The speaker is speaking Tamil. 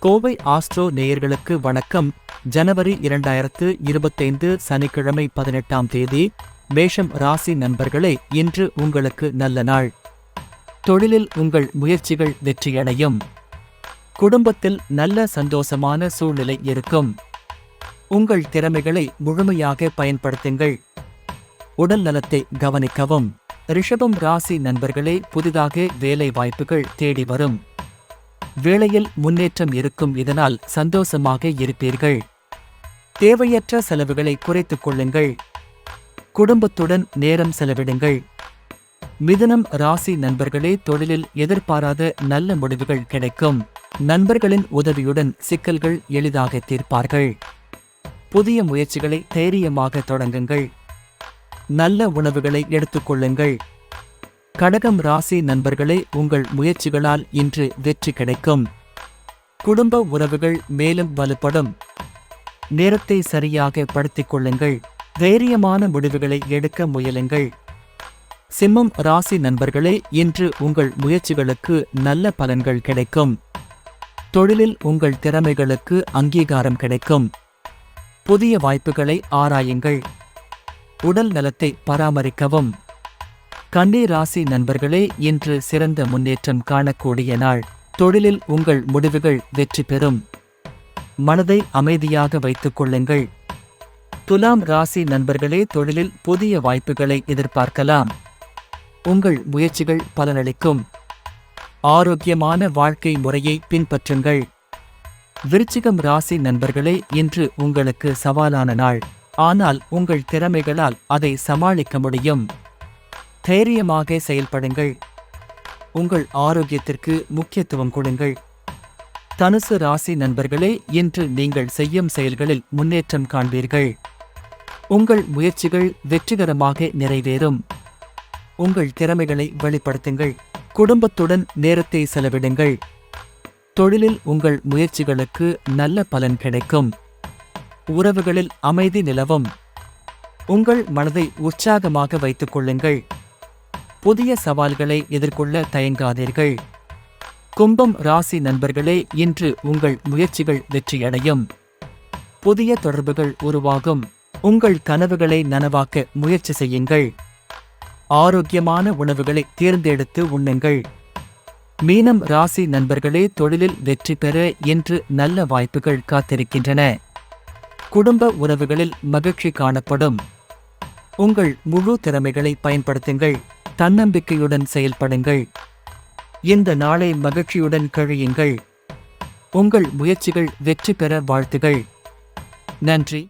கோவை ஆஸ்ட்ரோ நேயர்களுக்கு வணக்கம். ஜனவரி இரண்டாயிரத்து இருபத்தைந்து சனிக்கிழமை பதினெட்டாம் தேதி மேஷம் ராசி நண்பர்களே இன்று உங்களுக்கு நல்ல நாள். தொழிலில் உங்கள் முயற்சிகள் வெற்றியடையும். குடும்பத்தில் நல்ல சந்தோஷமான சூழ்நிலை இருக்கும். உங்கள் திறமைகளை முழுமையாக பயன்படுத்துங்கள். உடல் நலத்தை கவனிக்கவும். ரிஷபம் ராசி நண்பர்களே புதிதாக வேலை வாய்ப்புகள் தேடி வரும். வேலையில் முன்னேற்றம் இருக்கும் இதனால் சந்தோஷமாக இருப்பீர்கள். தேவையற்ற செலவுகளை குறைத்துக் கொள்ளுங்கள். குடும்பத்துடன் நேரம் செலவிடுங்கள். மிதுனம் ராசி நண்பர்களே தொழிலில் எதிர்பாராத நல்ல முடிவுகள் கிடைக்கும். நண்பர்களின் உதவியுடன் சிக்கல்கள் எளிதாக தீர்ப்பார்கள். புதிய முயற்சிகளை தைரியமாக தொடங்குங்கள். நல்ல உணவுகளை எடுத்துக்கொள்ளுங்கள் கடகம் ராசி நண்பர்களே உங்கள் முயற்சிகளால் இன்று வெற்றி கிடைக்கும். குடும்ப உறவுகள் மேலும் வலுப்படும். நேரத்தை சரியாக படுத்திக் கொள்ளுங்கள். தைரியமான முடிவுகளை எடுக்க முயலுங்கள். சிம்மம் ராசி நண்பர்களே இன்று உங்கள் முயற்சிகளுக்கு நல்ல பலன்கள் கிடைக்கும். தொழிலில் உங்கள் திறமைகளுக்கு அங்கீகாரம் கிடைக்கும். புதிய வாய்ப்புகளை ஆராயுங்கள். உடல் நலத்தை பராமரிக்கவும். கன்னி ராசி நண்பர்களே இன்று சிறந்த முன்னேற்றம் காணக்கூடிய நாள். தொழிலில் உங்கள் முடிவுகள் வெற்றி பெறும். மனதை அமைதியாக வைத்துக் கொள்ளுங்கள். துலாம் ராசி நண்பர்களே தொழிலில் புதிய வாய்ப்புகளை எதிர்பார்க்கலாம். உங்கள் முயற்சிகள் பலனளிக்கும். ஆரோக்கியமான வாழ்க்கை முறையை பின்பற்றுங்கள். விருச்சிகம் ராசி நண்பர்களே இன்று உங்களுக்கு சவாலான நாள். ஆனால் உங்கள் திறமைகளால் அதை சமாளிக்க முடியும். தைரியமாக செயல்படுங்கள். உங்கள் ஆரோக்கியத்திற்கு முக்கியத்துவம் கொடுங்கள். தனுசு ராசி நண்பர்களே இன்று நீங்கள் செய்யும் செயல்களில் முன்னேற்றம் காண்பீர்கள். உங்கள் முயற்சிகள் வெற்றிகரமாக நிறைவேறும். உங்கள் திறமைகளை வெளிப்படுத்துங்கள். குடும்பத்துடன் நேரத்தை செலவிடுங்கள். தொழிலில் உங்கள் முயற்சிகளுக்கு நல்ல பலன் கிடைக்கும். உறவுகளில் அமைதி நிலவும். உங்கள் மனதை உற்சாகமாக வைத்துக் கொள்ளுங்கள். புதிய சவால்களை எதிர்கொள்ள தயங்காதீர்கள். கும்பம் ராசி நண்பர்களே இன்று உங்கள் முயற்சிகள் வெற்றியடையும். புதிய தொடர்புகள் உருவாகும். உங்கள் கனவுகளை நனவாக்க முயற்சி செய்யுங்கள். ஆரோக்கியமான உணவுகளை தேர்ந்தெடுத்து உண்ணுங்கள். மீனம் ராசி நண்பர்களே தொழிலில் வெற்றி பெற இன்று நல்ல வாய்ப்புகள் காத்திருக்கின்றன. குடும்ப உறவுகளில் மகிழ்ச்சி காணப்படும். உங்கள் முழு திறமைகளை பயன்படுத்துங்கள். தன்னம்பிக்கையுடன் செயல்படுங்கள். இந்த நாளை மகிழ்ச்சியுடன் கழியுங்கள். உங்கள் முயற்சிகள் வெற்றி பெற வாழ்த்துகள். நன்றி.